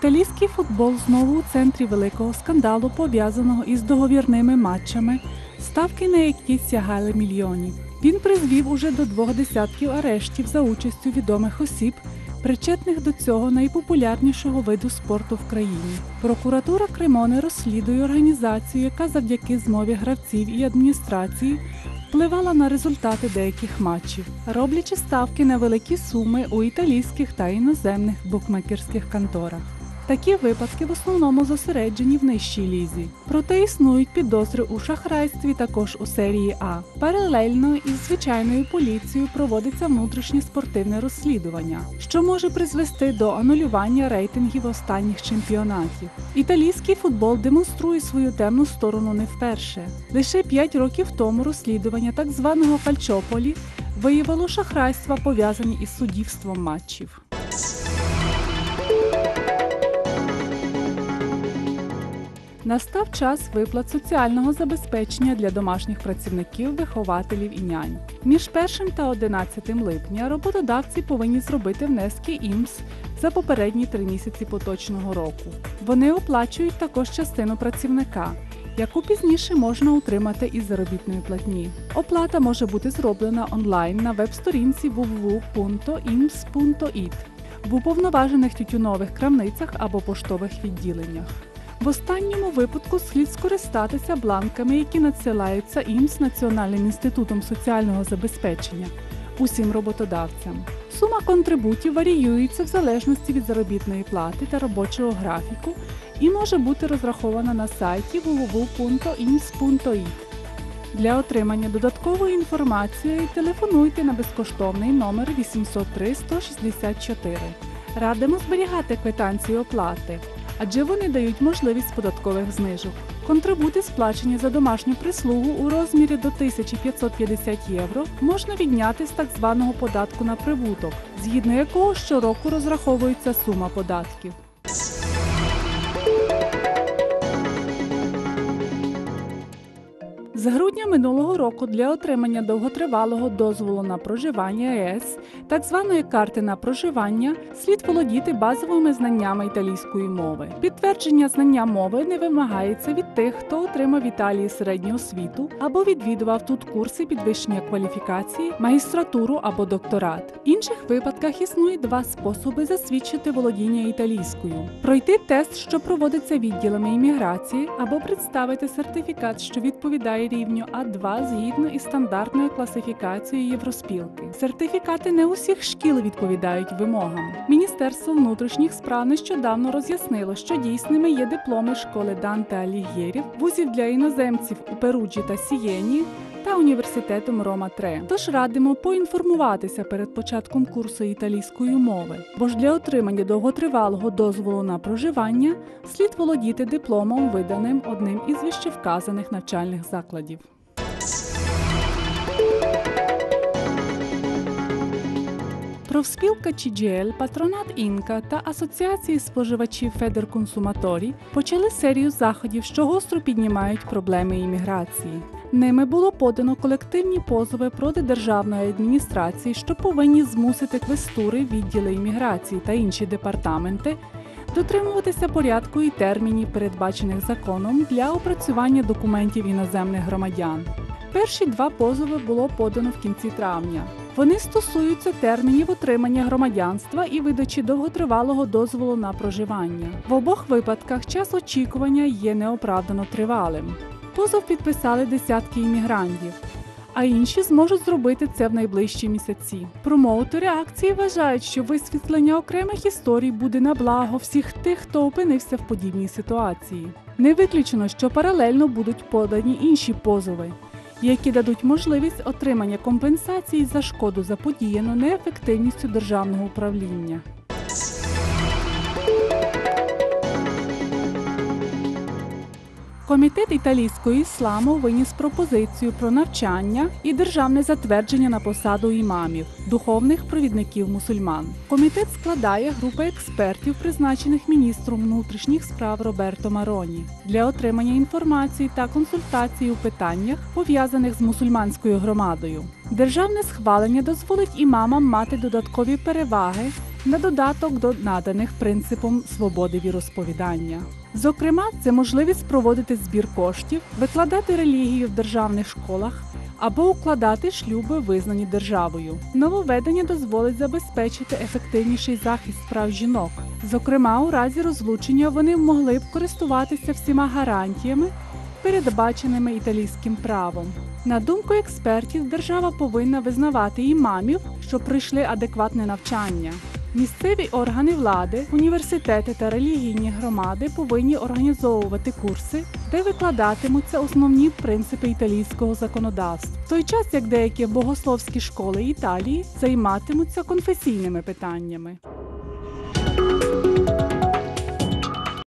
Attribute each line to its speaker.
Speaker 1: Італійський футбол знову у центрі великого скандалу, пов'язаного із договірними матчами, ставки на які сягали мільйонів. Він призвів уже до двох десятків арештів за участю відомих осіб, причетних до цього найпопулярнішого виду спорту в країні. Прокуратура Кремони розслідує організацію, яка завдяки змові гравців і адміністрації впливала на результати деяких матчів, роблячи ставки на великі суми у італійських та іноземних букмекерських конторах. Такі випадки в основному зосереджені в нижчій лізі. Проте існують підозри у шахрайстві також у серії А. Паралельно із звичайною поліцією проводиться внутрішнє спортивне розслідування, що може призвести до анулювання рейтингів останніх чемпіонатів. Італійський футбол демонструє свою темну сторону не вперше. Лише 5 років тому розслідування так званого Кальчополі виявило шахрайства, пов'язані із суддівством матчів. Настав час виплат соціального забезпечення для домашніх працівників, вихователів і нянь. Між 1 та 11 липня роботодавці повинні зробити внески ІМС за попередні три місяці поточного року. Вони оплачують також частину працівника, яку пізніше можна утримати із заробітної платні. Оплата може бути зроблена онлайн на веб-сторінці www.ims.it в уповноважених тютюнових крамницях або поштових відділеннях. В останньому випадку слід скористатися бланками, які надсилаються ІМС Національним інститутом соціального забезпечення усім роботодавцям. Сума контрибутів варіюється в залежності від заробітної плати та робочого графіку і може бути розрахована на сайті www.ims.it. Для отримання додаткової інформації телефонуйте на безкоштовний номер 803 164. Радимо зберігати квитанції оплати адже вони дають можливість податкових знижок. Контрибути, сплачені за домашню прислугу у розмірі до 1550 євро, можна відняти з так званого податку на прибуток, згідно якого щороку розраховується сума податків. З грудня минулого року для отримання довготривалого дозволу на проживання ЕС, так званої карти на проживання, слід володіти базовими знаннями італійської мови. Підтвердження знання мови не вимагається від тих, хто отримав в Італії середню освіту або відвідував тут курси підвищення кваліфікації, магістратуру або докторат. В інших випадках існує два способи засвідчити володіння італійською: пройти тест, що проводиться відділами імміграції, або представити сертифікат, що відповідає рівню А2 згідно із стандартною класифікацією Євроспілки. Сертифікати не усіх шкіл відповідають вимогам. Міністерство внутрішніх справ нещодавно роз'яснило, що дійсними є дипломи школи Данте Алігєрів, вузів для іноземців у Перуджі та Сієні. Та університетом Рома 3 Тож радимо поінформуватися перед початком курсу італійської мови, бо ж для отримання довготривалого дозволу на проживання слід володіти дипломом, виданим одним із вищевказаних навчальних закладів. Профспілка CGL, патронат Інка та Асоціації споживачів Федер Консуматорі почали серію заходів, що гостро піднімають проблеми імміграції. Ними було подано колективні позови проти державної адміністрації, що повинні змусити квестури, відділи імміграції та інші департаменти дотримуватися порядку і термінів, передбачених законом для опрацювання документів іноземних громадян. Перші два позови було подано в кінці травня. Вони стосуються термінів отримання громадянства і видачі довготривалого дозволу на проживання. В обох випадках час очікування є неоправдано тривалим. Позов підписали десятки іммігрантів, а інші зможуть зробити це в найближчі місяці. Промоутери акції вважають, що висвітлення окремих історій буде на благо всіх тих, хто опинився в подібній ситуації. Не виключено, що паралельно будуть подані інші позови, які дадуть можливість отримання компенсації за шкоду заподіяну неефективністю державного управління. Комітет італійського ісламу виніс пропозицію про навчання і державне затвердження на посаду імамів, духовних провідників мусульман. Комітет складає група експертів, призначених міністром внутрішніх справ Роберто Мароні, для отримання інформації та консультацій у питаннях, пов'язаних з мусульманською громадою. Державне схвалення дозволить імамам мати додаткові переваги на додаток до наданих принципом свободи віросповідання. Зокрема, це можливість проводити збір коштів, викладати релігію в державних школах або укладати шлюби, визнані державою. Нововведення дозволить забезпечити ефективніший захист прав жінок. Зокрема, у разі розлучення вони могли б користуватися всіма гарантіями, передбаченими італійським правом. На думку експертів, держава повинна визнавати імамів, що пройшли адекватне навчання. Місцеві органи влади, університети та релігійні громади повинні організовувати курси, де викладатимуться основні принципи італійського законодавства, в той час як деякі богословські школи Італії займатимуться конфесійними питаннями.